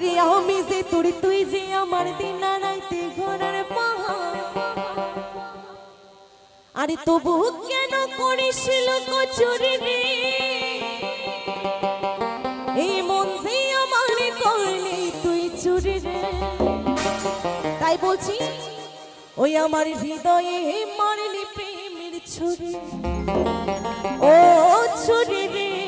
রে আমি আমার আরে তবু কেন করিছিল কচুরি রে? এই মন আমার করলি তুই চুরি রে। তাই বলছি, ওই আমার হৃদয়ে মারলি প্রেমের ছুরি। ও ছুরি রে।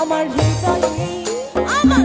আমার হৃদয়ে আমার